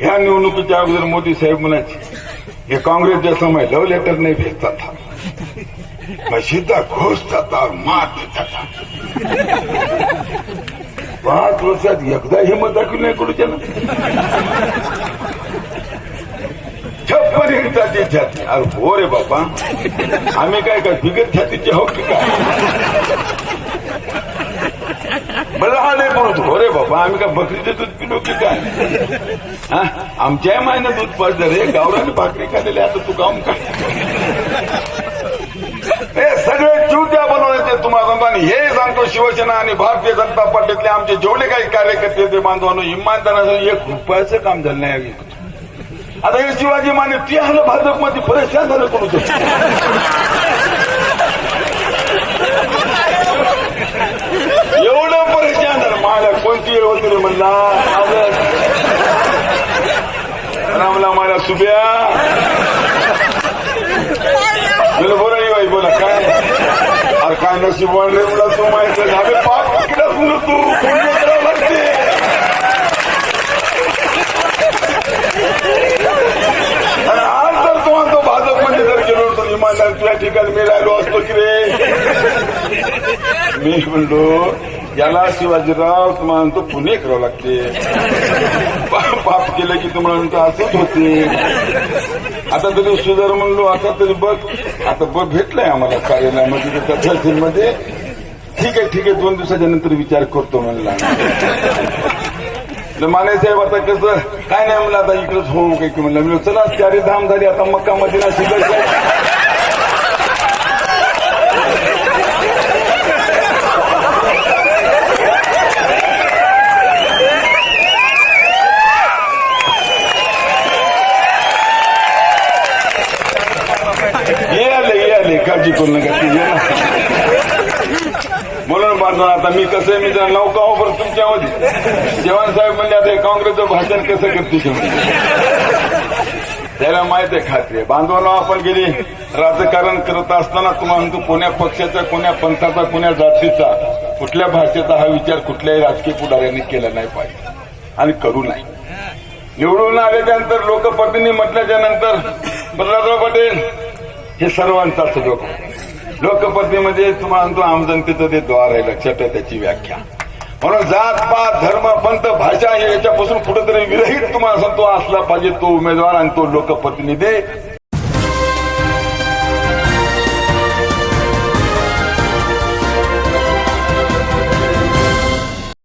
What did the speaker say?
ह्या निवडणुकीच्या अगोदर मोदी साहेब म्हणायचे हे काँग्रेसच्या समय लव्ह लेटर नाही भेटतात था. मैं सीधा घोषता था और मार देता था पाच वर्षात एकदा हिंमत दाखवली नाही कुठच्या छप्पन हिंडताची छाती. अरे हो रे बाबा. आम्ही काय काय बिगर छातीचे हो की काय? मला हा नाही बोलत हो रे बाबा आम्ही काय बकरीचे दूध पिलो की काय? हा? आमच्या मायनं दूध पाजलं रे. गावराने भाकरी खाल्लेली आता तू काम काय हे सगळे चुत्या बनवण्याचे तुम्हाला सांगतो. आणि हे सांगतो शिवसेना आणि भारतीय जनता पार्टीतले आमचे जेवढे काही कार्यकर्ते ते बांधवानो इमानदाराचं एक रुपयाचं काम झालं नाही आता हे शिवाजी माने ते आलं भाजपमध्ये परेशान झालं करू परेशान झालं मला कोणती वेळ होती रे म्हणला माझं- रामला मला बोला बाई बोला. काय? अरे काय नशीब रे तुला तू माहिती झाले पाच तिकडच म्हणून तू? पुण्य करावं लागते. आणि आज जर तू म्हणतो भाजपमध्ये जर गेलो होतो इमानदार तुझ्या ठिकाणी मी राहिलो असतो की रे? मी म्हणलो याला शिवाजीराव तुम्हाला म्हणतो पुणे करावं लागते. पाप केलं की तुम्हाला म्हणतो असंच होते. आता तरी सुधार म्हणलो आता तरी बघ आता बघ भेटलंय आम्हाला कार्यालयामध्ये म्हणजे तहसीलमध्ये ठीक आहे ठीक आहे दोन दिवसाच्या नंतर विचार करतो म्हणला. माने साहेब आता कसं काय नाही म्हणलं आता इकडेच होऊ काही की म्हणलं म्हणलं, चला चारी धाम झाली आता मक्का मदिना शिकायचं ये आले ये आले काळजी करू नका ना. म्हणून आता मी कसं आहे मी जरा नौका हो बरं तुमच्यामध्ये. जवान साहेब म्हणजे आता हे काँग्रेसचं भाषण कसं करते त्याला माहिती आहे खात्री आहे. बांधवांना आपण गेली. राजकारण करत असताना तुम्हाला म्हणतो कोण्या पक्षाचा कोण्या पंथाचा कोण्या जातीचा कुठल्या भाषेचा हा विचार कुठल्याही राजकीय पुढाऱ्यांनी केला नाही पाहिजे. आणि करू नाही. निवडून आल्याच्यानंतर लोकप्रतिनिधी म्हटल्याच्या नंतर प्रल्हादराव पटेल हे सर्वांचाच लोक लोकपत्नीमध्ये तुम्हाला म्हणतो आमजनतेचं ते द्वार आहे लक्षात आहे त्याची व्याख्या. म्हणून जात पात धर्म पंत भाषा हे याच्यापासून कुठेतरी विरहित तुम्हाला सांगतो असला पाहिजे तो उमेदवार आणि तो लोकप्रतिनिधी.